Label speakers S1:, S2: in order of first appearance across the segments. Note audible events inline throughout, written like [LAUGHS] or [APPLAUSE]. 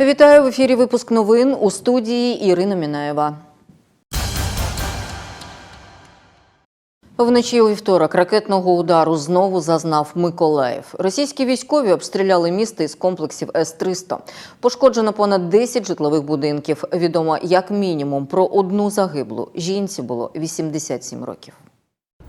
S1: Вітаю в ефірі. Випуск новин у студії Ірина Мінаєва. Вночі у вівторок ракетного удару знову зазнав Миколаїв. Російські військові обстріляли місто із комплексів С-300. Пошкоджено понад 10 житлових будинків. Відомо як мінімум про одну загиблу. Жінці було 87 років.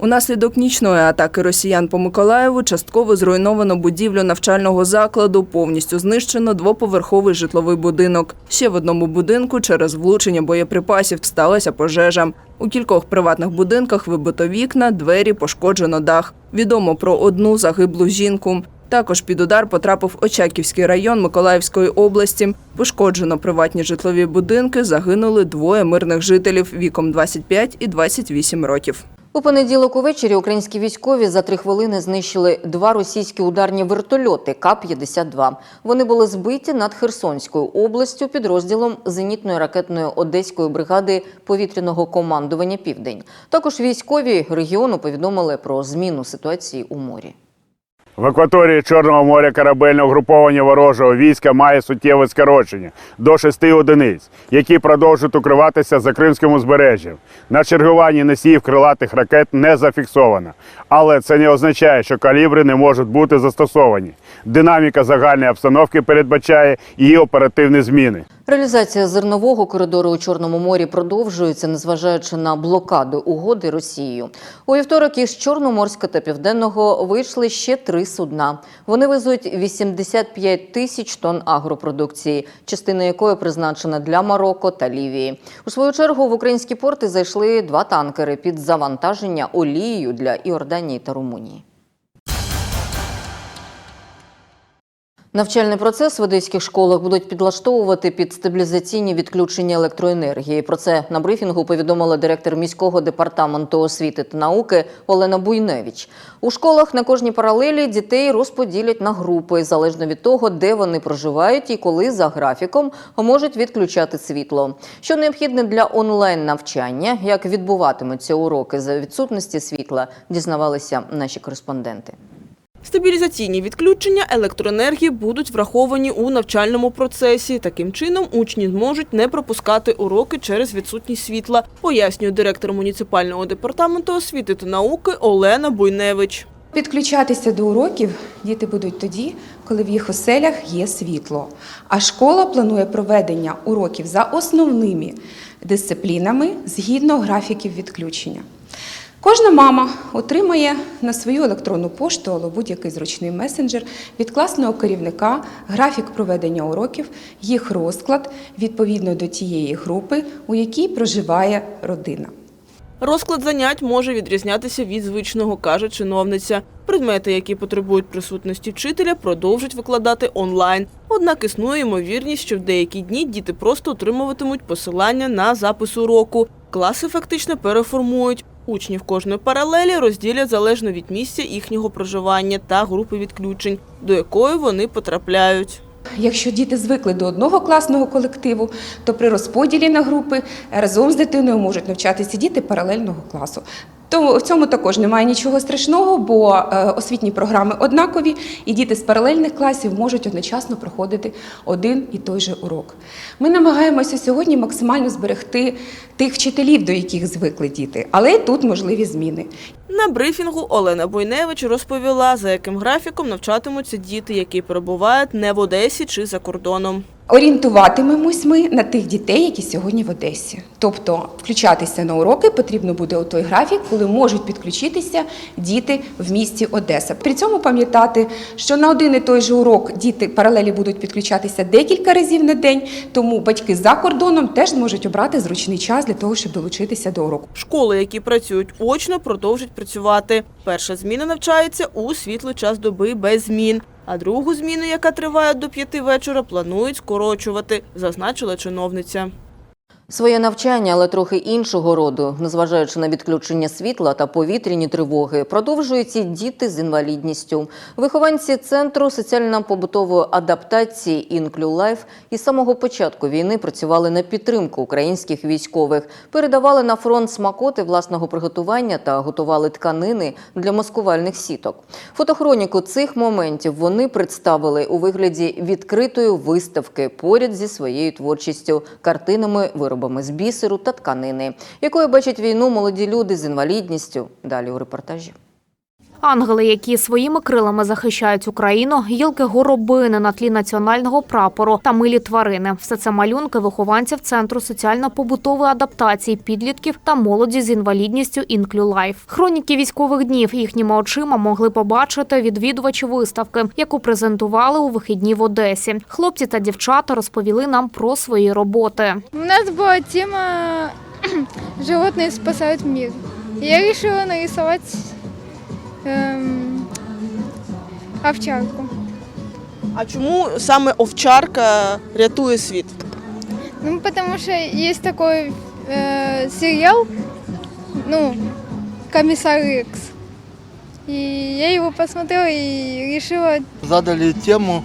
S2: Унаслідок нічної атаки росіян по Миколаєву частково зруйновано будівлю навчального закладу, повністю знищено двоповерховий житловий будинок. Ще в одному будинку через влучення боєприпасів сталася пожежа. У кількох приватних будинках вибито вікна, двері, пошкоджено дах. Відомо про одну загиблу жінку. Також під удар потрапив Очаківський район Миколаївської області. Пошкоджено приватні житлові будинки, загинули двоє мирних жителів віком 25 і 28 років.
S1: У понеділок увечері українські військові за три хвилини знищили два російські ударні вертольоти К-52. Вони були збиті над Херсонською областю підрозділом зенітної ракетної одеської бригади повітряного командування Південь. Також військові регіону повідомили про зміну ситуації у морі.
S3: В акваторії Чорного моря корабельне угруповання ворожого війська має суттєве скорочення до шести одиниць, які продовжують укриватися за Кримським узбережжям. На чергуванні носіїв крилатих ракет не зафіксовано, але це не означає, що калібри не можуть бути застосовані. Динаміка загальної обстановки передбачає її оперативні зміни.
S1: Реалізація зернового коридору у Чорному морі продовжується, незважаючи на блокаду угоди Росією. У вівторок із Чорноморська та Південного вийшли ще три судна. Вони везуть 85 тисяч тонн агропродукції, частина якої призначена для Марокко та Лівії. У свою чергу в українські порти зайшли два танкери під завантаження олією для Іорданії та Румунії. Навчальний процес в одеських школах будуть підлаштовувати під стабілізаційні відключення електроенергії. Про це на брифінгу повідомила директор міського департаменту освіти та науки Олена Буйневич. У школах на кожній паралелі дітей розподілять на групи залежно від того, де вони проживають і коли за графіком можуть відключати світло. Що необхідне для онлайн навчання, як відбуватимуться уроки за відсутності світла, дізнавалися наші кореспонденти.
S4: Стабілізаційні відключення електроенергії будуть враховані у навчальному процесі. Таким чином, учні зможуть не пропускати уроки через відсутність світла, пояснює директор муніципального департаменту освіти та науки Олена Буйневич.
S5: Підключатися до уроків діти будуть тоді, коли в їх оселях є світло. А школа планує проведення уроків за основними дисциплінами згідно графіків відключення. Кожна мама отримає на свою електронну пошту або будь-який зручний месенджер від класного керівника графік проведення уроків, їх розклад відповідно до тієї групи, у якій проживає родина.
S4: Розклад занять може відрізнятися від звичного, каже чиновниця. Предмети, які потребують присутності вчителя, продовжать викладати онлайн. Однак існує ймовірність, що в деякі дні діти просто отримуватимуть посилання на запис уроку. Класи фактично переформують. Учнів кожної паралелі розділять залежно від місця їхнього проживання та групи відключень, до якої вони потрапляють.
S5: Якщо діти звикли до одного класного колективу, то при розподілі на групи разом з дитиною можуть навчатися діти паралельного класу. Тому в цьому також немає нічого страшного, бо е, освітні програми однакові, і діти з паралельних класів можуть одночасно проходити один і той же урок. Ми намагаємося сьогодні максимально зберегти тих вчителів, до яких звикли діти, але й тут можливі зміни.
S4: На брифінгу Олена Бойневич розповіла, за яким графіком навчатимуться діти, які перебувають не в Одесі чи за кордоном.
S5: Орієнтуватимемось ми на тих дітей, які сьогодні в Одесі. Тобто включатися на уроки потрібно буде у той графік, коли можуть підключитися діти в місті Одеса. При цьому пам'ятати, що на один і той же урок діти паралелі будуть підключатися декілька разів на день, тому батьки за кордоном теж зможуть обрати зручний час для того, щоб долучитися до уроку.
S4: Школи, які працюють очно, продовжать працювати. Перша зміна навчається у світлий час доби без змін. А другу зміну, яка триває до п'яти вечора, планують скорочувати, зазначила чиновниця.
S1: Своє навчання, але трохи іншого роду, незважаючи на відключення світла та повітряні тривоги, продовжують і діти з інвалідністю. Вихованці центру соціально-побутової адаптації «Інклюлайф» із самого початку війни працювали на підтримку українських військових, передавали на фронт смакоти власного приготування та готували тканини для маскувальних сіток. Фотохроніку цих моментів вони представили у вигляді відкритої виставки поряд зі своєю творчістю, картинами, виробами з бісеру та тканини, якою бачать війну молоді люди з інвалідністю. Далі у репортажі.
S6: Ангели, які своїми крилами захищають Україну, гілки горобини на тлі національного прапору та милі тварини. Все це малюнки вихованців центру соціально-побутової адаптації підлітків та молоді з інвалідністю «Інклюлайф». Хроніки військових днів їхніми очима могли побачити відвідувачі виставки, яку презентували у вихідні в Одесі. Хлопці та дівчата розповіли нам про свої роботи.
S7: У нас была тема «Животные спасают мир». Я решила нарисовать эм, овчарку.
S4: А чому саме овчарка рятує світ?
S7: Ну, потому что есть такой э, сериал, ну, «Комиссар Рекс». И я его посмотрела и решила
S8: задали тему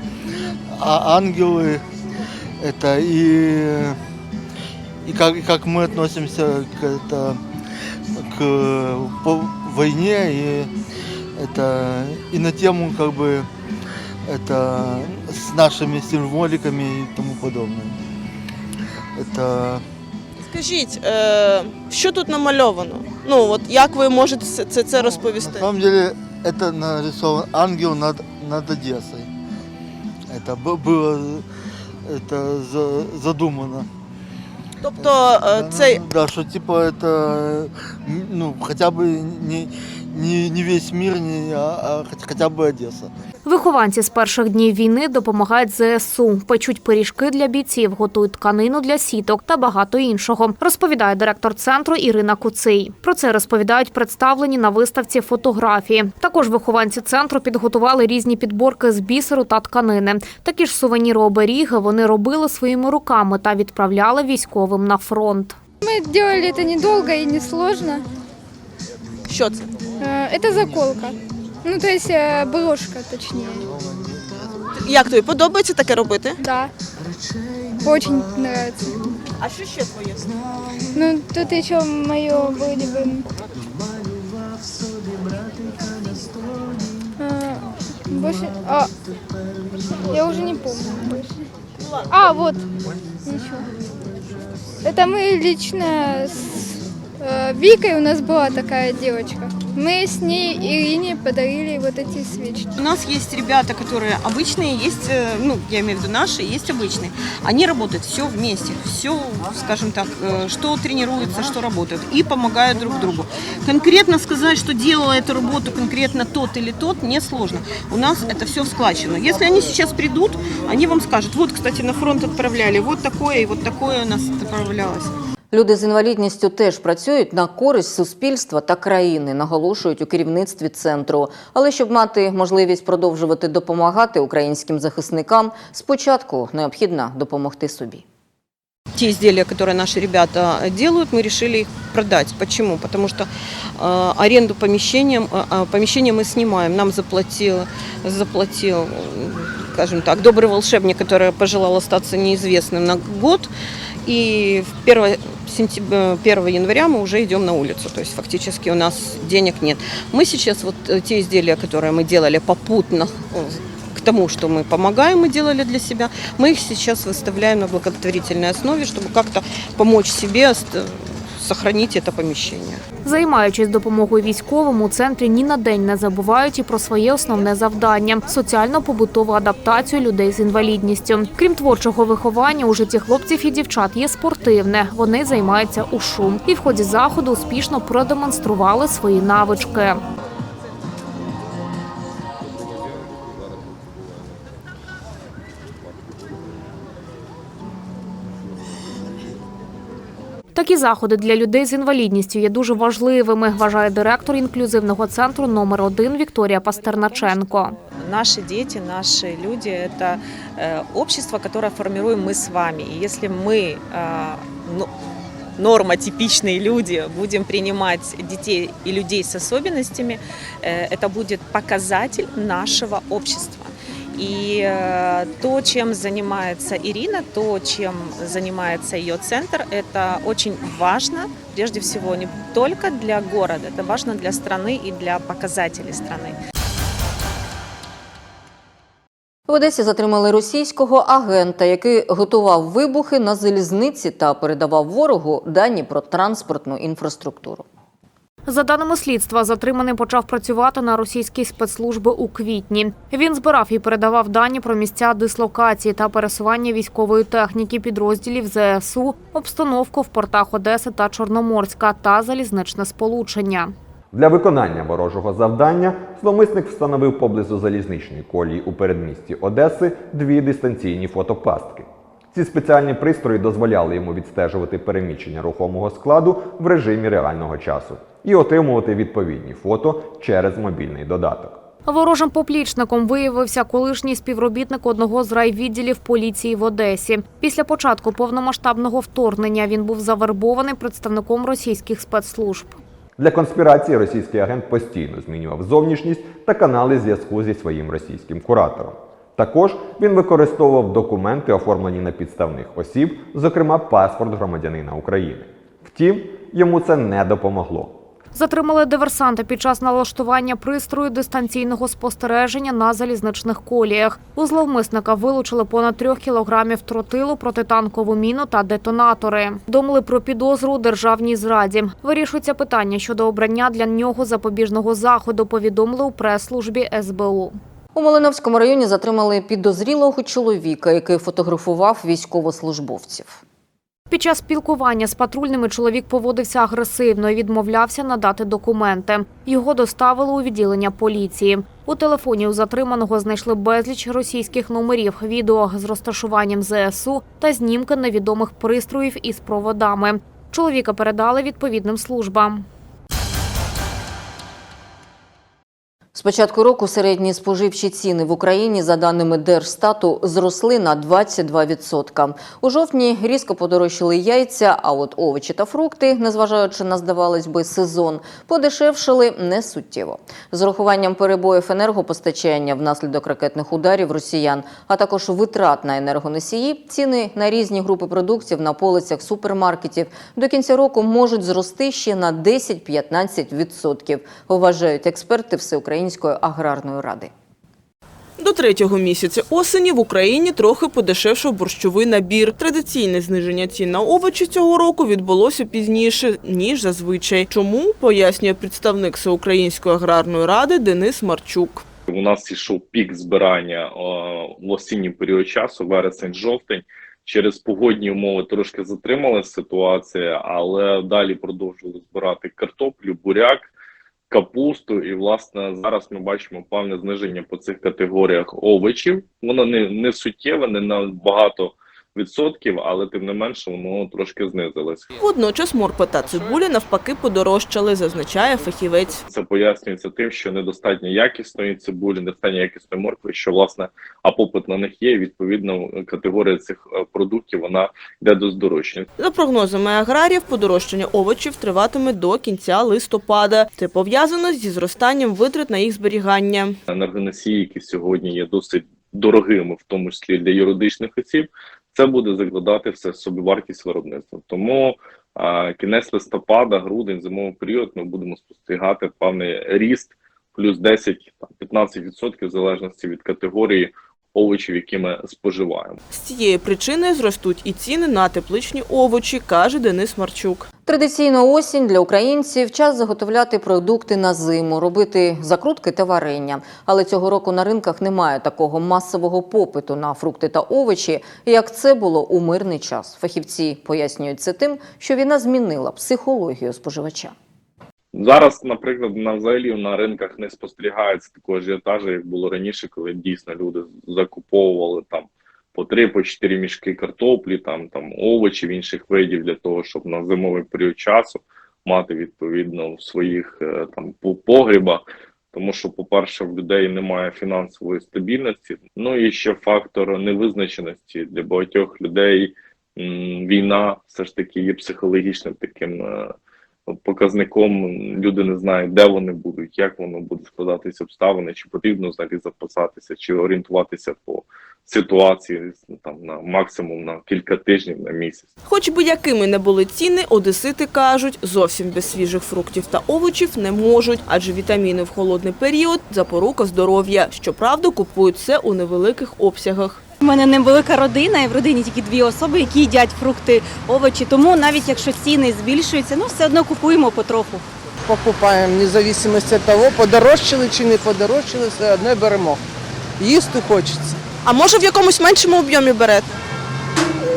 S8: а ангелы это и и как и как мы относимся к это к по- войне и это и на тему как бы это с нашими символиками и тому подобное. Это
S4: Скажіть, е, що тут намальовано? Ну от як ви можете це, це, це
S8: на
S4: розповісти?
S8: самом деле это нарисован ангел над над Одессой. Это б- было это за- задумано.
S4: Тобто е, цей
S8: Да, что типа это, м, ну, хотя бы не, не, не весь мир, не, а, а хоть- хотя бы Одесса.
S6: Вихованці з перших днів війни допомагають ЗСУ, печуть пиріжки для бійців, готують тканину для сіток та багато іншого. Розповідає директор центру Ірина Куций. Про це розповідають представлені на виставці фотографії. Також вихованці центру підготували різні підборки з бісеру та тканини. Такі ж сувеніри оберіги вони робили своїми руками та відправляли військовим на фронт.
S7: Мы делали это недолго и несложно.
S4: що це?
S7: Э, Это заколка. Ну, то есть э, брошка, точнее.
S4: Як тобі подобається таке робити?
S7: Да. Очень нравится.
S4: А що ще твоє?
S7: Ну, тут еще мое вроде бы... А, больше... А, я уже не помню больше. А, вот. Ничего. Это мы лично с э, Викой у нас была такая девочка. Мы с ней Ирине подарили вот эти свечки.
S9: У нас есть ребята, которые обычные, есть, э, ну, я имею в виду наши, есть обычные. Они работают все вместе, все, скажем так, э, что тренируются, что работают, и помогают друг другу. Конкретно сказать, что делала эту работу конкретно тот или тот, несложно. У нас это все складчено. Если они сейчас придут, они вам скажут, вот, кстати, на фронт отправляли, вот такое и вот такое у нас отправлялось.
S1: Люди з інвалідністю теж працюють на користь суспільства та країни, наголошують у керівництві центру. Але щоб мати можливість продовжувати допомагати українським захисникам, спочатку необхідно допомогти собі.
S9: те изделия, которые наши ребята делают, мы решили их продать. Почему? Потому что э, аренду помещением, э, э, помещение мы снимаем. Нам заплатил, заплатил, м, скажем так, добрый волшебник, который пожелал остаться неизвестным на год. И в 1 сентября, 1 января мы уже идем на улицу. То есть фактически у нас денег нет. Мы сейчас вот э, те изделия, которые мы делали попутно э, к тому, что мы помогаем и делали для себя, мы их сейчас выставляем на благотворительной основе, чтобы как-то помочь себе ост- сохранить это помещение.
S6: Займаючись допомогою військовим, у центрі ні на день не забувають і про своє основне завдання соціально-побутову адаптацію людей з інвалідністю. Крім творчого виховання, у житті хлопців і дівчат є спортивне. Вони займаються ушу і в ході заходу успішно продемонстрували свої навички. Такі заходи для людей з інвалідністю є дуже важливими, вважає директор інклюзивного центру номер 1 Вікторія Пастерначенко.
S10: Наши дети, наши люди – это э, общество, которое формируем мы с вами. И если мы э, ну, нормотипичные люди будем принимать детей и людей с особенностями, э, это будет показатель нашего общества. И э, то, чем занимается Ирина, то, чем занимается ее центр, это очень важно, прежде всего, не только для города, это важно для страны и для показателей страны.
S1: В Одесі затримали російського агента, який готував вибухи на залізниці та передавав ворогу дані про транспортну інфраструктуру.
S6: За даними слідства, затриманий почав працювати на російські спецслужби у квітні. Він збирав і передавав дані про місця дислокації та пересування військової техніки підрозділів ЗСУ, обстановку в портах Одеси та Чорноморська та залізничне сполучення.
S11: Для виконання ворожого завдання зловмисник встановив поблизу залізничної колії у передмісті Одеси дві дистанційні фотопастки. Ці спеціальні пристрої дозволяли йому відстежувати переміщення рухомого складу в режимі реального часу і отримувати відповідні фото через мобільний додаток.
S6: Ворожим поплічником виявився колишній співробітник одного з райвідділів поліції в Одесі. Після початку повномасштабного вторгнення він був завербований представником російських спецслужб.
S11: Для конспірації російський агент постійно змінював зовнішність та канали зв'язку зі своїм російським куратором. Також він використовував документи, оформлені на підставних осіб, зокрема паспорт громадянина України. Втім, йому це не допомогло.
S6: Затримали диверсанта під час налаштування пристрою дистанційного спостереження на залізничних коліях. У зловмисника вилучили понад трьох кілограмів тротилу, протитанкову міну та детонатори. Думали про підозру у державній зраді. Вирішується питання щодо обрання для нього запобіжного заходу. Повідомили у прес-службі СБУ.
S1: У Малиновському районі затримали підозрілого чоловіка, який фотографував військовослужбовців.
S6: Під час спілкування з патрульними чоловік поводився агресивно і відмовлявся надати документи. Його доставили у відділення поліції. У телефоні у затриманого знайшли безліч російських номерів, відео з розташуванням ЗСУ та знімки невідомих пристроїв із проводами. Чоловіка передали відповідним службам.
S1: З початку року середні споживчі ціни в Україні, за даними Держстату, зросли на 22%. У жовтні різко подорожчали яйця, а от овочі та фрукти, незважаючи на, здавалось би, сезон, подешевшили не суттєво. З урахуванням перебоїв енергопостачання внаслідок ракетних ударів росіян, а також витрат на енергоносії, ціни на різні групи продуктів на полицях супермаркетів до кінця року можуть зрости ще на 10-15%, вважають експерти Всеукраїнської аграрної ради.
S4: До третього місяця осені в Україні трохи подешевшав борщовий набір. Традиційне зниження цін на овочі цього року відбулося пізніше, ніж зазвичай. Чому, пояснює представник Всеукраїнської аграрної ради Денис Марчук.
S12: У нас ішов пік збирання в осінній період часу, вересень-жовтень. Через погодні умови трошки затрималася ситуація, але далі продовжували збирати картоплю, буряк, капусту. І, власне, зараз ми бачимо певне зниження по цих категоріях овочів. Воно не, не суттєве, не на багато відсотків, але тим не менше воно трошки знизилось.
S4: Водночас морква та цибуля навпаки подорожчали, зазначає фахівець.
S12: Це пояснюється тим, що недостатньо якісної цибулі, недостатньо якісної моркви, що власне а попит на них є. і, Відповідно, категорія цих е, продуктів вона йде до здорожчання.
S4: За прогнозами аграріїв, подорожчання овочів триватиме до кінця листопада. Це пов'язано зі зростанням витрат на їх зберігання.
S12: Енергоносії, які сьогодні є досить дорогими, в тому числі для юридичних осіб, це буде закладати все собівартість виробництва. Тому а, кінець листопада, грудень, зимовий період ми будемо спостерігати певний ріст плюс 10-15% в залежності від категорії овочів, які ми споживаємо.
S4: З цієї причини зростуть і ціни на тепличні овочі, каже Денис Марчук.
S1: Традиційно осінь для українців час заготовляти продукти на зиму, робити закрутки та варення. Але цього року на ринках немає такого масового попиту на фрукти та овочі, як це було у мирний час. Фахівці пояснюють це тим, що війна змінила психологію споживача.
S12: Зараз, наприклад, на взагалі на ринках не спостерігається такого ажіотажу, як було раніше, коли дійсно люди закуповували там по три, по чотири мішки картоплі, там там овочів інших видів для того, щоб на зимовий період часу мати відповідно в своїх е, там погрібах. Тому що, по-перше, в людей немає фінансової стабільності. Ну і ще фактор невизначеності для багатьох людей війна все ж таки є психологічним таким е, показником. Люди не знають, де вони будуть, як воно буде складатися обставини, чи потрібно взагалі запасатися, чи орієнтуватися по ситуації там на максимум на кілька тижнів на місяць.
S4: Хоч би якими не були ціни, одесити кажуть, зовсім без свіжих фруктів та овочів не можуть, адже вітаміни в холодний період запорука здоров'я. Щоправда, купують це у невеликих обсягах.
S13: У мене невелика родина, і в родині тільки дві особи, які їдять фрукти, овочі. Тому навіть якщо ціни збільшуються, ну все одно купуємо потроху.
S14: покупаємо, незалежно від того, подорожчали чи не подорожчали, все одно беремо. Їсти хочеться.
S4: А може в якомусь меншому об'ємі берете?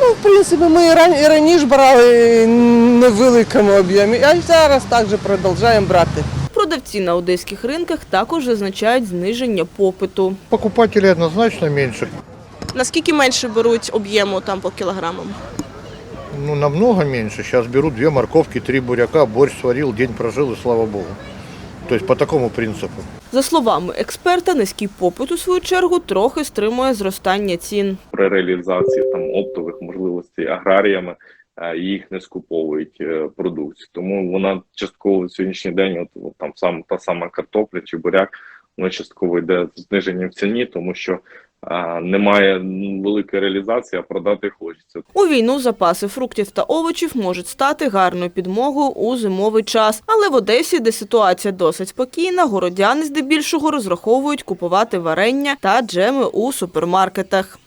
S14: Ну, в принципі, ми і раніше брали не в великому об'ємі, а зараз також продовжуємо брати.
S4: Продавці на одеських ринках також зазначають зниження попиту.
S15: Покупателей однозначно меньше.
S4: Наскільки менше беруть об'єму там по кілограмам?
S15: Ну, намного меньше. Сейчас беру две морковки, три буряка, борщ сварил, день прожил и слава богу. То есть по такому принципу.
S4: За словами експерта, низький попит у свою чергу трохи стримує зростання цін.
S12: при реалізації там оптових можливостей аграріями е, їх не скуповують е, продукцію. Тому вона частково в сьогоднішній день, от, от там сам та сама картопля чи буряк, вона частково йде з зниженням в ціні, тому що немає великої реалізації, а продати хочеться.
S4: У війну запаси фруктів та овочів можуть стати гарною підмогою у зимовий час. Але в Одесі, де ситуація досить спокійна, городяни здебільшого розраховують купувати варення та джеми у супермаркетах.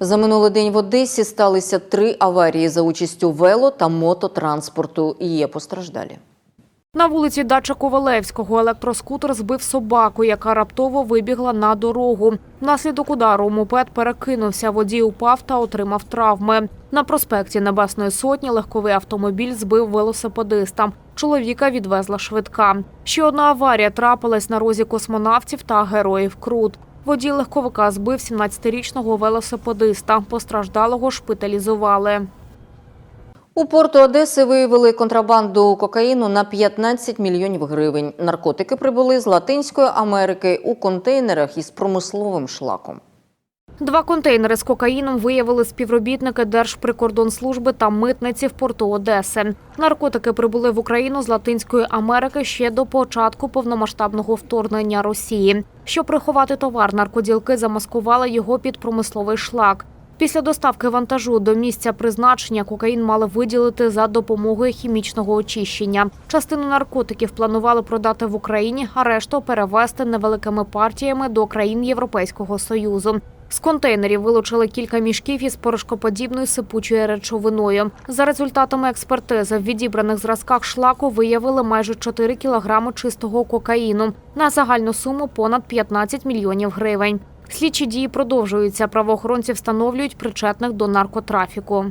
S1: За минулий день в Одесі сталися три аварії за участю вело та мототранспорту. Є постраждалі.
S6: На вулиці Дача Ковалевського електроскутер збив собаку, яка раптово вибігла на дорогу. Внаслідок удару мопед перекинувся, водій упав та отримав травми. На проспекті Небесної Сотні легковий автомобіль збив велосипедиста. Чоловіка відвезла швидка. Ще одна аварія трапилась на розі космонавтів та героїв Крут. Водій легковика збив 17-річного велосипедиста. Постраждалого шпиталізували.
S1: У порту Одеси виявили контрабанду кокаїну на 15 мільйонів гривень. Наркотики прибули з Латинської Америки у контейнерах із промисловим шлаком.
S6: Два контейнери з кокаїном виявили співробітники Держприкордонслужби та митниці в порту Одеси. Наркотики прибули в Україну з Латинської Америки ще до початку повномасштабного вторгнення Росії. Щоб приховати товар, наркоділки замаскували його під промисловий шлак. Після доставки вантажу до місця призначення кокаїн мали виділити за допомогою хімічного очищення. Частину наркотиків планували продати в Україні, а решту перевезти невеликими партіями до країн Європейського союзу. З контейнерів вилучили кілька мішків із порошкоподібною сипучою речовиною. За результатами експертизи в відібраних зразках шлаку виявили майже 4 кілограми чистого кокаїну на загальну суму понад 15 мільйонів гривень. Слідчі дії продовжуються. Правоохоронці встановлюють причетних до наркотрафіку.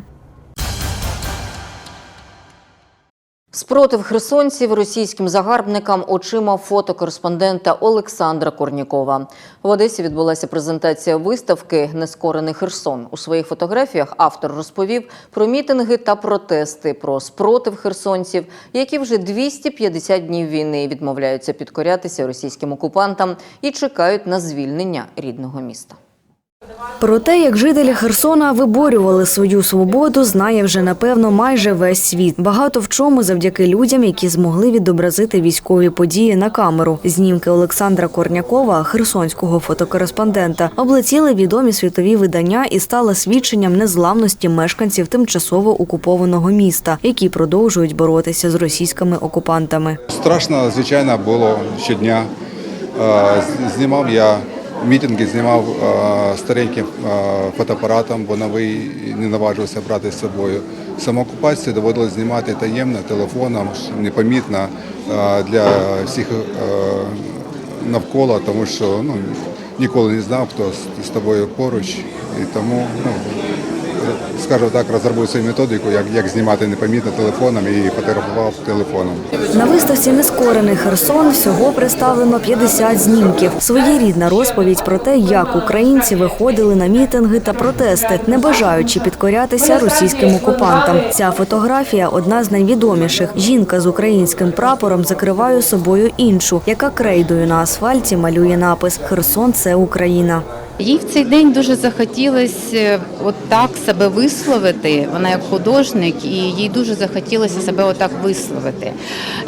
S1: Спротив херсонців російським загарбникам очима фотокореспондента Олександра Корнікова. В Одесі відбулася презентація виставки Нескорений Херсон. У своїх фотографіях автор розповів про мітинги та протести, про спротив херсонців, які вже 250 днів війни відмовляються підкорятися російським окупантам і чекають на звільнення рідного міста.
S16: Про те, як жителі Херсона виборювали свою свободу, знає вже напевно майже весь світ. Багато в чому завдяки людям, які змогли відобразити військові події на камеру. Знімки Олександра Корнякова, херсонського фотокореспондента, облетіли відомі світові видання і стали свідченням незламності мешканців тимчасово окупованого міста, які продовжують боротися з російськими окупантами.
S17: Страшно, звичайно, було щодня. Е, Знімав я мітинги, знімав е, стареньким е, фотоапаратом, бо новий не наважився брати з собою. Самоокупацію доводилось знімати таємно, телефоном, непомітно е, для всіх навколо, тому що ну, ніколи не знав, хто з тобою поруч. І тому, ну, скажімо так, розробив свою методику, як, як знімати непомітно телефоном і фотографував телефоном.
S16: На виставці Нескорений Херсон всього представлено 50 знімків. Своєрідна розповідь про те, як українці виходили на мітинги та протести, не бажаючи підкорятися російським окупантам. Ця фотографія одна з найвідоміших. Жінка з українським прапором закриває собою іншу, яка крейдою на асфальті малює напис Херсон це Україна.
S18: Їй в цей день дуже захотілося от так себе висловити. Вона як художник, і їй дуже захотілося себе отак висловити.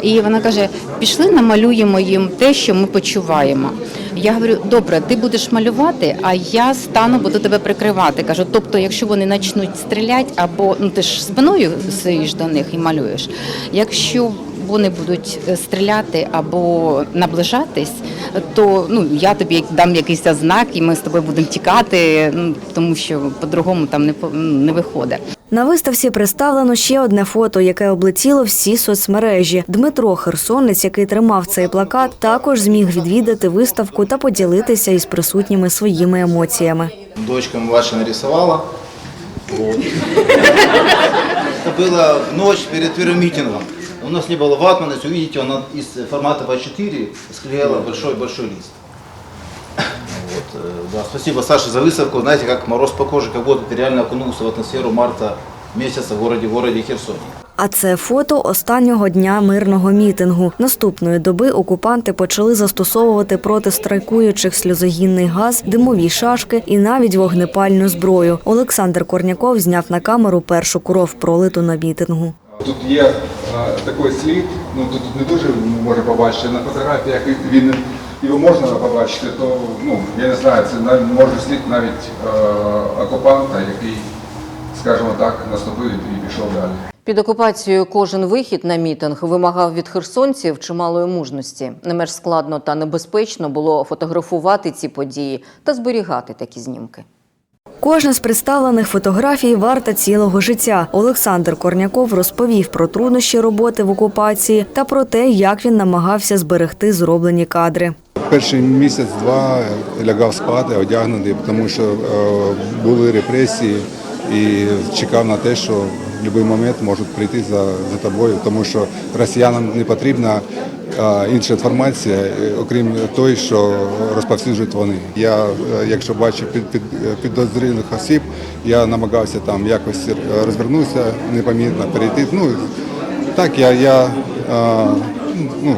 S18: І вона каже: пішли, намалюємо їм те, що ми почуваємо. Я говорю, добре, ти будеш малювати, а я стану, буду тебе прикривати. Кажу, тобто, якщо вони почнуть стріляти, або ну ти ж спиною стоїш до них і малюєш. Якщо вони будуть е, стріляти або наближатись, то ну я тобі дам якийсь знак, і ми з тобою будемо тікати, ну тому що по-другому там не по- ну, не виходить.
S16: На виставці представлено ще одне фото, яке облетіло всі соцмережі. Дмитро Херсонець, який тримав цей плакат, також зміг відвідати виставку та поділитися із присутніми своїми емоціями.
S19: Дочка ваша нарисовала. Вот. Это было в ночь перед первым митингом. У нас не было ватмана, если увидите, она из формата А4 склеила большой-большой лист. Вот, э, да, спасибо, Саше, за выставку. Знаете, как мороз по коже, как будто ты реально окунулся в атмосферу марта месяца в городе, в городе Херсоне.
S16: А це фото останнього дня мирного мітингу. Наступної доби окупанти почали застосовувати проти страйкуючих сльозогінний газ, димові шашки і навіть вогнепальну зброю. Олександр Корняков зняв на камеру першу кров пролиту на мітингу.
S17: Тут є е, такий слід, ну тут не дуже може побачити на фотографіях. Він його можна побачити, то ну я не знаю, це навіть може слід навіть е, окупанта, який, скажімо так, наступив і пішов далі.
S1: Під окупацією кожен вихід на мітинг вимагав від херсонців чималої мужності. Не менш складно та небезпечно було фотографувати ці події та зберігати такі знімки.
S16: Кожна з представлених фотографій варта цілого життя. Олександр Корняков розповів про труднощі роботи в окупації та про те, як він намагався зберегти зроблені кадри.
S17: Перший місяць-два лягав спати, одягнений, тому що е, були репресії і чекав на те, що в будь-який момент можуть прийти за, за тобою, тому що росіянам не потрібна а, інша інформація, е, окрім той, що розповсюджують вони. Я, е, якщо бачив під, під, підозрілих осіб, я намагався там якось розвернутися, непомітно перейти. Ну, так, я, я е, ну,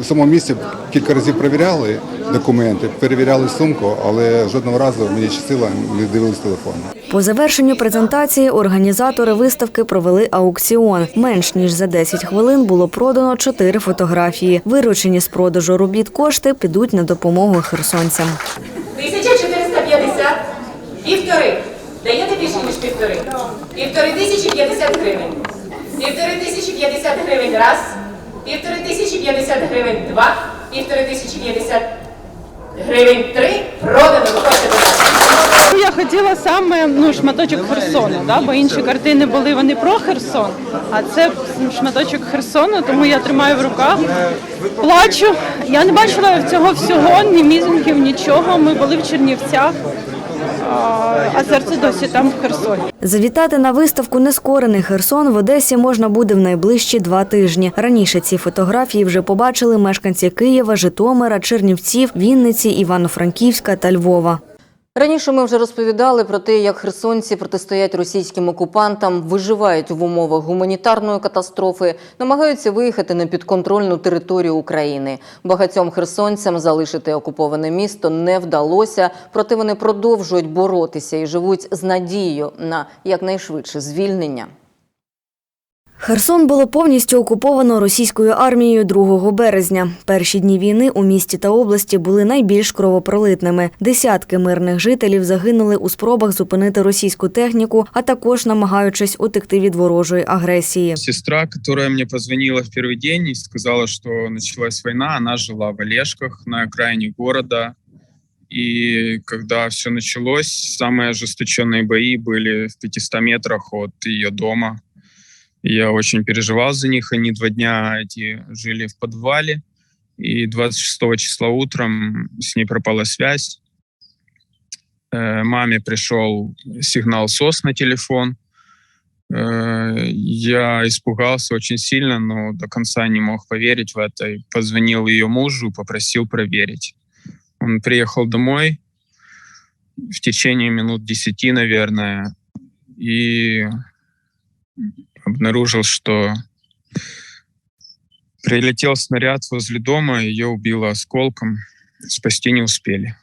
S17: в самому місці кілька разів перевіряли документи, перевіряли сумку, але жодного разу мені щастило, не дивились телефон.
S16: По завершенню презентації організатори виставки провели аукціон. Менш ніж за 10 хвилин було продано чотири фотографії. Виручені з продажу робіт кошти підуть на допомогу херсонцям.
S20: 1450, півтори. Даєте більше, ніж півтори? Півтори тисячі 50 гривень. Півтори тисячі 50 гривень раз. Півтори тисячі 50 гривень два. Півтори тисячі 50 гривень три. Продано. Виходьте, будь ласка.
S21: Я хотіла саме ну, шматочок Херсону, да? бо інші картини були вони про Херсон, а це шматочок Херсону, тому я тримаю в руках, плачу. Я не бачила цього всього, ні мізингів, нічого. Ми були в Чернівцях, а серце досі там в Херсоні.
S16: Завітати на виставку Нескорений Херсон в Одесі можна буде в найближчі два тижні. Раніше ці фотографії вже побачили мешканці Києва, Житомира, Чернівців, Вінниці, Івано-Франківська та Львова.
S1: Раніше ми вже розповідали про те, як херсонці протистоять російським окупантам, виживають в умовах гуманітарної катастрофи, намагаються виїхати на підконтрольну територію України. Багатьом херсонцям залишити окуповане місто не вдалося, проте вони продовжують боротися і живуть з надією на якнайшвидше звільнення.
S16: Херсон було повністю окуповано російською армією 2 березня. Перші дні війни у місті та області були найбільш кровопролитними. Десятки мирних жителів загинули у спробах зупинити російську техніку, а також намагаючись утекти від ворожої агресії.
S22: Сестра, которая мне позвонила в первый день и сказала, что началась война, она жила в Олежках на окраине города. И когда все началось, самые ожесточенные бои были в 500 метрах от ее дома. Я очень переживал за них. Они два дня эти жили в подвале. И 26 числа утром с ней пропала связь. Э, Маме пришел сигнал СОС на телефон. Э, Я испугался очень сильно, но до конца не мог поверить в это. И позвонил ее мужу, попросил проверить. Он приехал домой в течение минут 10, наверное, и обнаружил, что прилетел снаряд возле дома, ее убило осколком, спасти не успели.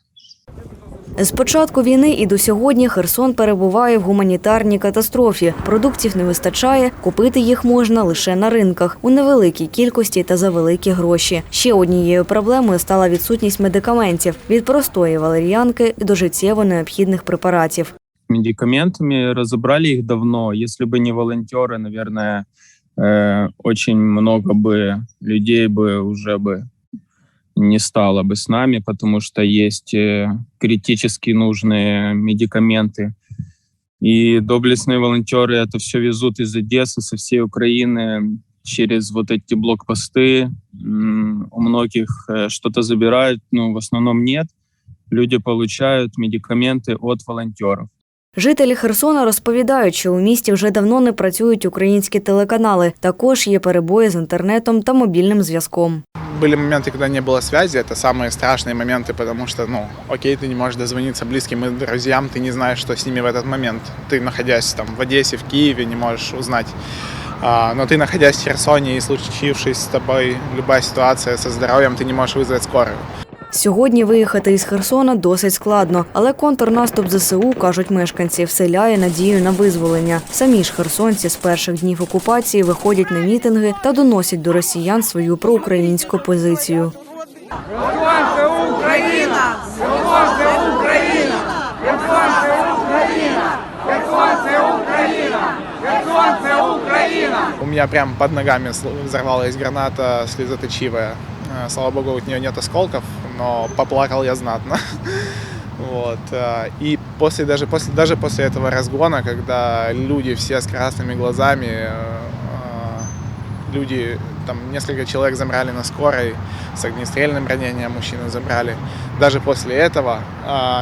S16: З початку війни і до сьогодні Херсон перебуває в гуманітарній катастрофі. Продуктів не вистачає, купити їх можна лише на ринках у невеликій кількості та за великі гроші. Ще однією проблемою стала відсутність медикаментів від простої валер'янки до життєво необхідних препаратів.
S22: Медикаментами разобрали их давно. Если бы не волонтеры, наверное, э, очень много бы людей бы уже бы не стало бы с нами, потому что есть э, критически нужные медикаменты. И доблестные волонтеры это все везут из Одессы, со всей Украины через вот эти блокпосты. У многих э, что-то забирают, но в основном нет. Люди получают медикаменты от волонтеров.
S16: Жителі Херсона розповідають, що у місті вже давно не працюють українські телеканали. Також є перебої з інтернетом та мобільним зв'язком.
S23: Были моменты, когда не было связи, это самые страшные моменты, потому что, ну, окей, ты не можешь дозвониться близким и друзьям, ты не знаешь, что с ними в этот момент. Ты, находясь там в Одессе, в Киеве, не можешь узнать. А, но ты, находясь в Херсоне и случившись с тобой любая ситуация со здоровьем, ты не можешь вызвать скорую.
S16: Сьогодні виїхати із Херсона досить складно, але контрнаступ ЗСУ, кажуть мешканці, вселяє надію на визволення. Самі ж херсонці з перших днів окупації виходять на мітинги та доносять до росіян свою проукраїнську позицію.
S24: Україна! Україна! Україна!
S23: У меня прям под ногами взорвалась граната слезоточивая. Э, Слава богу, от нее нет осколков, но поплакал я знатно. [LAUGHS] Вот. э, И после, даже, после, даже после этого разгона, когда люди все с красными глазами, э, люди, там несколько человек забрали на скорой, с огнестрельным ранением мужчину забрали. Даже после этого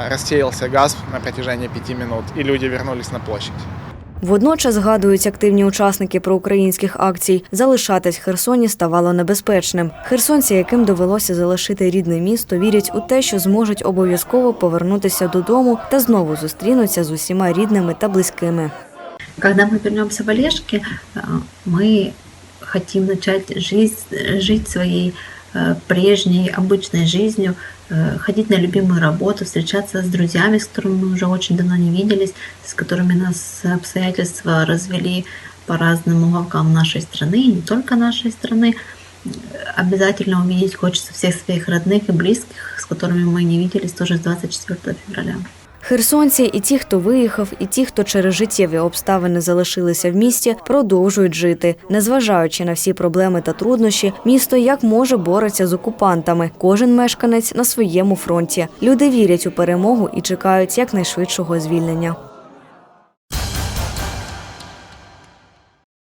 S23: рассеялся газ на протяжении пяти минут, и люди вернулись на площадь.
S16: Водночас згадують активні учасники проукраїнських акцій. Залишатись в Херсоні ставало небезпечним. Херсонці, яким довелося залишити рідне місто, вірять у те, що зможуть обов'язково повернутися додому та знову зустрінуться з усіма рідними та близькими.
S25: Когда мы вернемся в Олежки, э, мы хотим начать жизнь, жить своей э, прежней, обычной жизнью, э, ходить на любимую работу, встречаться с друзьями, с которыми мы уже очень давно не виделись, с которыми нас обстоятельства развели по разным уголкам нашей страны, и не только нашей страны. Э, Обязательно увидеть хочется всех своих родных и близких, с которыми мы не виделись тоже с 24 февраля.
S16: Херсонці і ті, хто виїхав, і ті, хто через життєві обставини залишилися в місті, продовжують жити. Незважаючи на всі проблеми та труднощі, місто як може бореться з окупантами. Кожен мешканець на своєму фронті. Люди вірять у перемогу і чекають якнайшвидшого звільнення.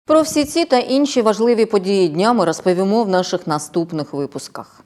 S1: Про всі ці та інші важливі події дня ми розповімо в наших наступних випусках.